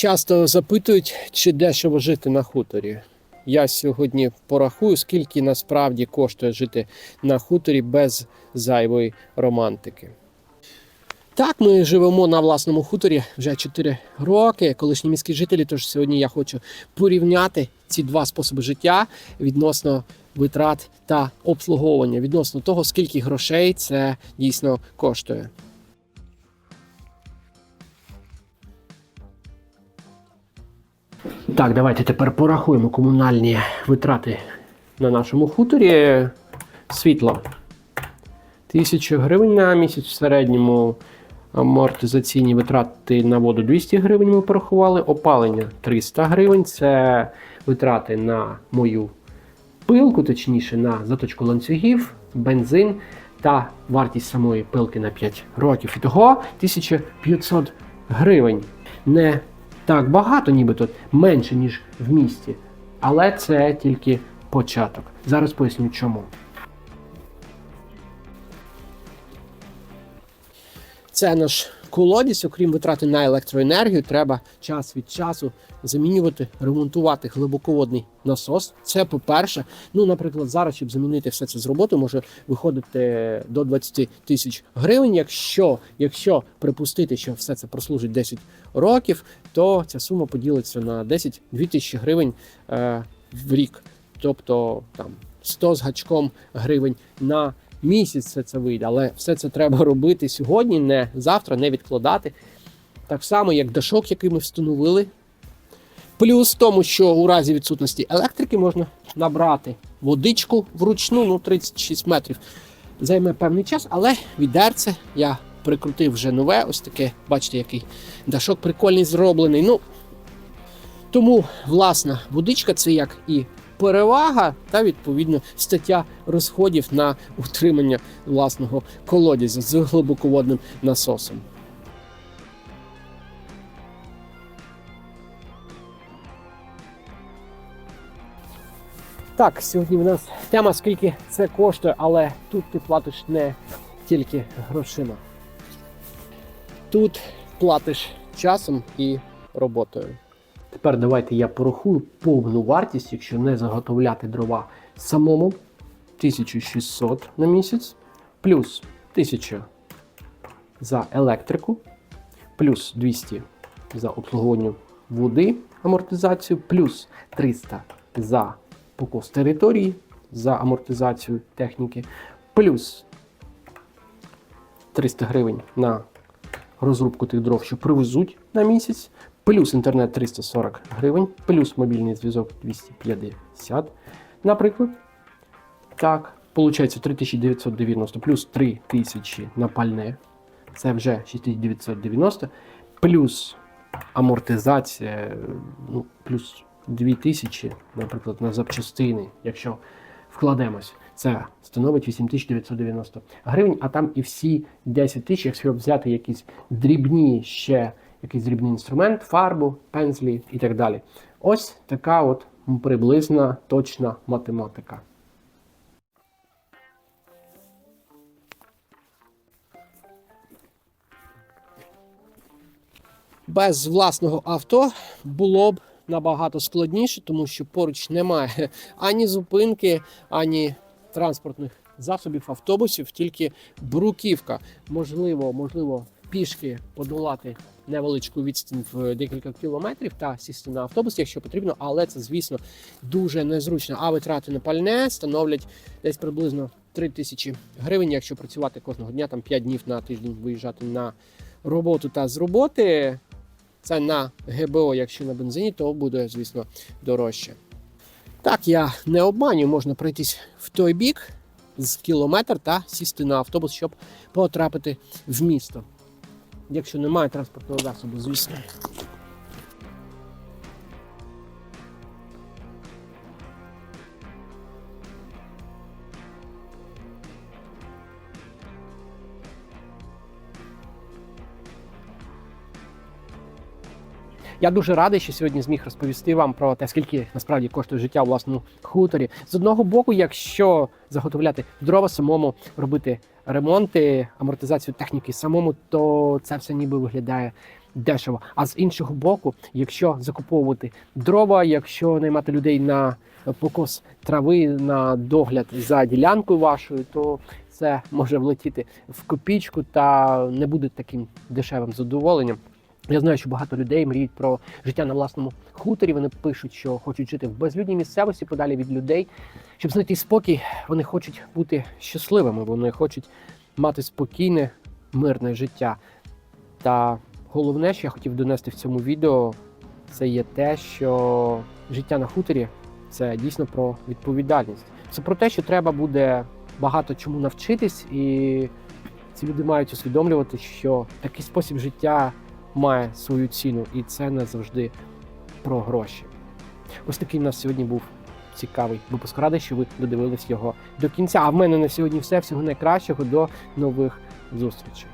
Часто запитують, чи дешево жити на хуторі. Я сьогодні порахую, скільки насправді коштує жити на хуторі без зайвої романтики. Так, ми живемо на власному хуторі вже 4 роки, колишні міські жителі. Тож сьогодні я хочу порівняти ці два способи життя відносно витрат та обслуговування, відносно того, скільки грошей це дійсно коштує. Так, давайте тепер порахуємо комунальні витрати на нашому хуторі. Світло. Тисячу гривень на місяць в середньому. Амортизаційні витрати на воду 200 гривень ми порахували. Опалення 300 гривень. Це витрати на мою пилку, точніше на заточку ланцюгів, бензин та вартість самої пилки на 5 років. Ітого 1500 гривень. Не так багато, нібито менше, ніж в місті. Але це тільки початок. Зараз поясню чому. Це наш колодязь, окрім витрати на електроенергію, треба час від часу замінювати, ремонтувати глибоководний насос. Це по-перше. Ну, наприклад, зараз, щоб замінити все це з роботи, може виходити до 20 тисяч гривень. Якщо, якщо припустити, що все це прослужить 10 років, то ця сума поділиться на 10-2 тисячі гривень е, в рік. Тобто там 100 з гачком гривень на місяць все це вийде, але все це треба робити сьогодні, не завтра, не відкладати. Так само, як дашок, який ми встановили. Плюс в тому, що у разі відсутності електрики можна набрати водичку вручну, ну 36 метрів. Займе певний час, але відерце я прикрутив вже нове, ось таке, бачите, який дашок прикольний зроблений. Ну, тому власна водичка це як і перевага, та відповідно стаття розходів на утримання власного колодязя з глибоководним насосом. Так, сьогодні в нас тема, скільки це коштує, але тут ти платиш не тільки грошима. Тут платиш часом і роботою. Тепер давайте я порахую повну вартість, якщо не заготовляти дрова самому. 1600 на місяць, плюс 1000 за електрику, плюс 200 за обслуговування води, амортизацію, плюс 300 за покос території, за амортизацію техніки, плюс 300 гривень на розрубку тих дров, що привезуть на місяць, плюс інтернет 340 гривень, плюс мобільний зв'язок 250, наприклад. Так, виходить 3990 плюс 3000 на пальне. Це вже 6990, плюс амортизація, ну, плюс 2000, наприклад, на запчастини, якщо вкладемось. Це становить 8990 гривень, а там і всі 10 тисяч, якщо взяти якісь дрібні ще якийсь дрібний інструмент, фарбу, пензлі і так далі. Ось така от приблизна точна математика. Без власного авто було б набагато складніше, тому що поруч немає ані зупинки, ані транспортних засобів, автобусів, тільки бруківка. Можливо, можливо, пішки подолати невеличку відстань в декілька кілометрів та сісти на автобус, якщо потрібно, але це, звісно, дуже незручно. А витрати на пальне становлять десь приблизно 3 тисячі гривень, якщо працювати кожного дня, там 5 днів на тиждень виїжджати на роботу та з роботи. Це на ГБО, якщо на бензині, то буде, звісно, дорожче. Так, я не обманюю, можна пройтись в той бік з кілометр та сісти на автобус, щоб потрапити в місто. Якщо немає транспортного засобу, звісно. Я дуже радий, що сьогодні зміг розповісти вам про те, скільки насправді коштує життя у власному хуторі. З одного боку, якщо заготовляти дрова самому, робити ремонти, амортизацію техніки самому, то це все ніби виглядає дешево. А з іншого боку, якщо закуповувати дрова, якщо наймати людей на покос трави, на догляд за ділянкою вашою, то це може влетіти в копійку та не буде таким дешевим задоволенням. Я знаю, що багато людей мріють про життя на власному хуторі. Вони пишуть, що хочуть жити в безлюдній місцевості, подалі від людей. Щоб знайти спокій, вони хочуть бути щасливими, вони хочуть мати спокійне, мирне життя. Та головне, що я хотів донести в цьому відео, це є те, що життя на хуторі це дійсно про відповідальність. Це про те, що треба буде багато чому навчитись, і ці люди мають усвідомлювати, що такий спосіб життя має свою ціну, і це не завжди про гроші. Ось такий у нас сьогодні був цікавий випуск. Радий, що ви додивились його до кінця. А в мене на сьогодні все. Всього найкращого. До нових зустрічей.